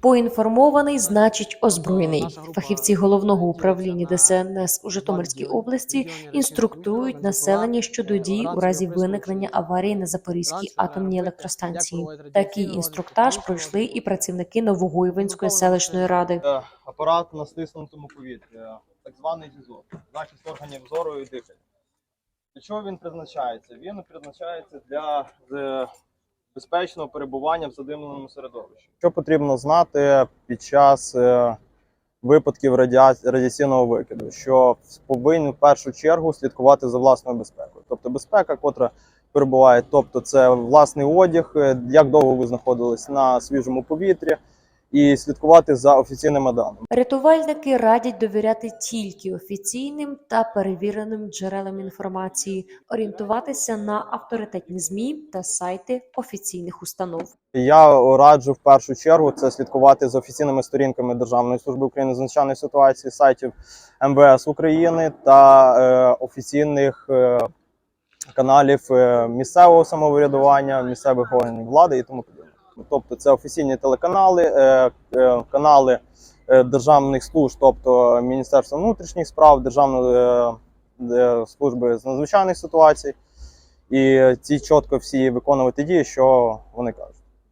Поінформований, значить озброєний. Фахівці головного управління ДСНС у Житомирській області інструктують населення щодо дій у разі виникнення аварії на Запорізькій атомній електростанції. Такий інструктаж пройшли і працівники Новогуйвинської селищної ради. Е, апарат на стиснутому повітрі, е, так званий дізок, захист органів зору і дихання. Для чого він призначається? Він призначається для е, безпечного перебування в задимленому середовищі. Що потрібно знати під час е, випадків радіа... радіаційного викиду? Що повинен в першу чергу слідкувати за власною безпекою. Тобто безпека, котра перебуває, тобто це власний одяг, е, як довго ви знаходились на свіжому повітрі, і слідкувати за офіційними даними. Рятувальники радять довіряти тільки офіційним та перевіреним джерелам інформації, орієнтуватися на авторитетні змі та сайти офіційних установ. Я раджу в першу чергу це слідкувати за офіційними сторінками Державної служби України з надзвичайної ситуації, сайтів МВС України та е, офіційних е, каналів е, місцевого самоврядування, місцевих органів влади і тому подібне. Тобто це офіційні телеканали, е, е, канали е, державних служб, тобто Міністерства внутрішніх справ, Державної служби з надзвичайних ситуацій. І ці чітко всі виконувати дії, що вони кажуть.